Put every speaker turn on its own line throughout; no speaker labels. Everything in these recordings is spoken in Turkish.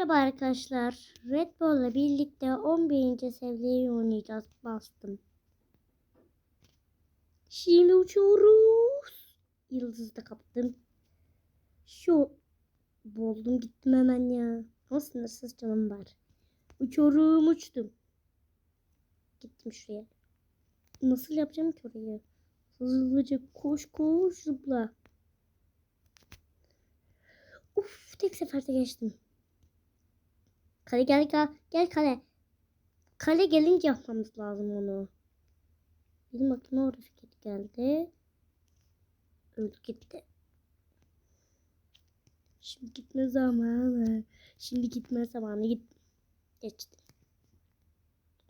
Merhaba arkadaşlar. Red Bull'la birlikte 11. seviyeyi oynayacağız. Bastım. Şimdi uçuyoruz. Yıldızı da kaptım. Şu boldum gittim hemen ya. Ama sınırsız canım var. Uçuyorum uçtum. Gittim şuraya. Nasıl yapacağım ki orayı? Hızlıca koş koş zıpla. Uf tek seferde geçtim. Kale gel gel gel kale. Kale gelince yapmamız lazım onu. Benim aklıma orada fikir geldi. Öldü gitti. Şimdi gitme zamanı. Şimdi gitme zamanı. Git. Geçti.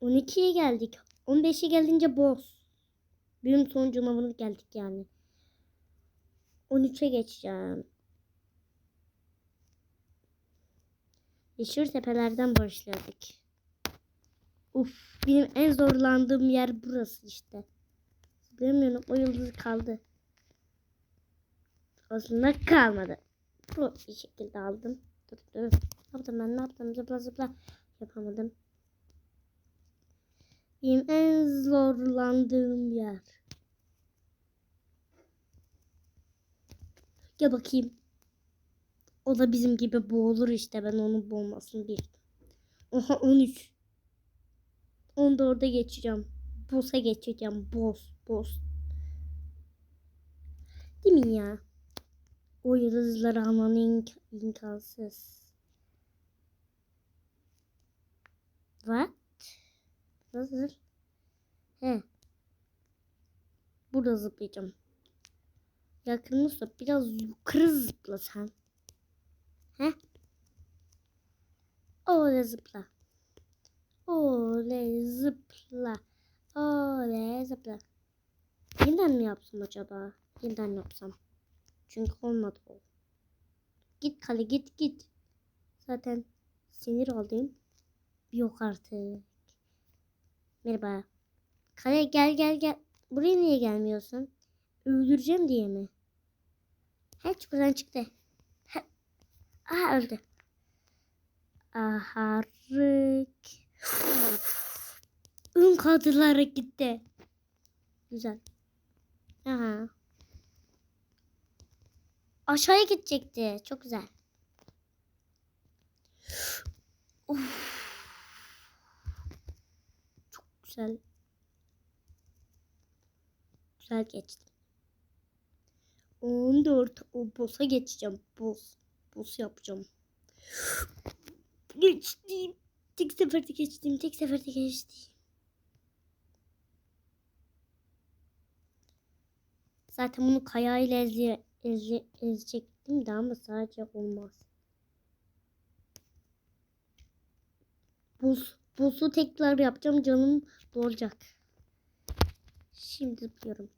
12'ye geldik. 15'e gelince boss. Benim son canavarına geldik yani. 13'e geçeceğim. Yeşil tepelerden başladık. Uf, benim en zorlandığım yer burası işte. Bilmiyorum o yıldız kaldı. Aslında kalmadı. Bu bir şekilde aldım. Dur dur. Ne yaptım ben ne yaptım zıpla zıpla. Yapamadım. Benim en zorlandığım yer. Gel bakayım. O da bizim gibi boğulur işte. Ben onun boğulmasını bildim. Oha 13. Onu da orada geçeceğim. Boss'a geçeceğim. Boss. Boss. Değil mi ya? O yıldızları almanın imk imkansız. What? Nasıl? He. Burada zıplayacağım. Yakınmışsa biraz yukarı zıpla sen. He? Ole zıpla. Ole zıpla. Ole zıpla. Yeniden mi yapsam acaba? Yeniden yapsam. Çünkü olmadı o. Git kale git git. Zaten sinir oldum. Yok artık. Merhaba. Kale gel gel gel. Buraya niye gelmiyorsun? Öldüreceğim diye mi? He çukurdan çıktı. Aha öldü. Aha rık. Ön kadırlara gitti. Güzel. Aha. Aşağıya gidecekti. Çok güzel. Of. Çok güzel. Güzel geçti. 14 o boss'a geçeceğim. Boss. Boss yapacağım. Geçtim. Tek seferde geçtim. Tek seferde geçtim. Zaten bunu kayayla eze, eze, ezecektim de ama sadece olmaz. Buz, buzu tekrar yapacağım. Canım dolacak. Şimdi zıplıyorum.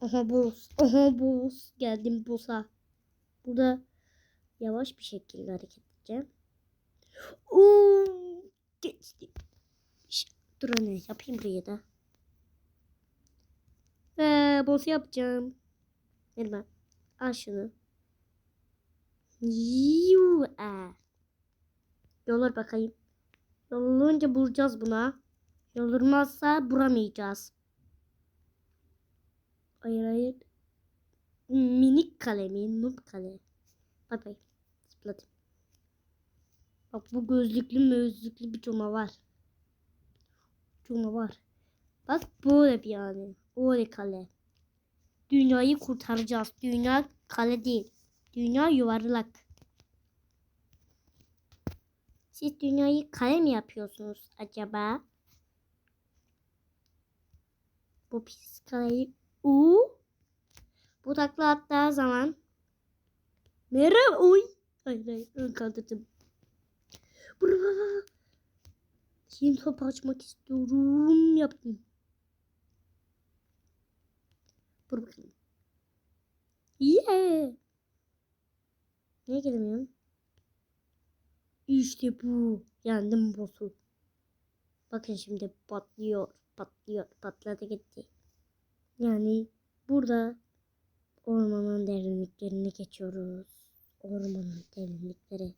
Aha buz. Aha buz. Geldim buza. Burada yavaş bir şekilde hareket edeceğim. Geçtim. Ş- Dur anne yapayım buraya da. Ve boss yapacağım. Merhaba. Al şunu. Yuu. Aa. Yolur bakayım. Yolunca vuracağız buna. Yolurmazsa vuramayacağız. Hayır hayır. Minik kale mi? Noob kale. Bay bay. Zıpladım. Bak bu gözlüklü mözlüklü bir cuma var. Cuma var. Bak böyle bir yani. Öyle kale. Dünyayı kurtaracağız. Dünya kale değil. Dünya yuvarlak. Siz dünyayı kale mi yapıyorsunuz acaba? Bu pis kaleyi U bu takla attığı zaman Merhaba oy Hayır hayır ön kaldırdım. Bravo. Şimdi top açmak istiyorum. Yaptım. Dur bakalım Yeah. Niye gelemiyorum? İşte bu. Yendim boss'u. Bakın şimdi patlıyor patlıyor patladı gitti. Yani burada ormanın derinliklerini geçiyoruz. Ormanın derinlikleri.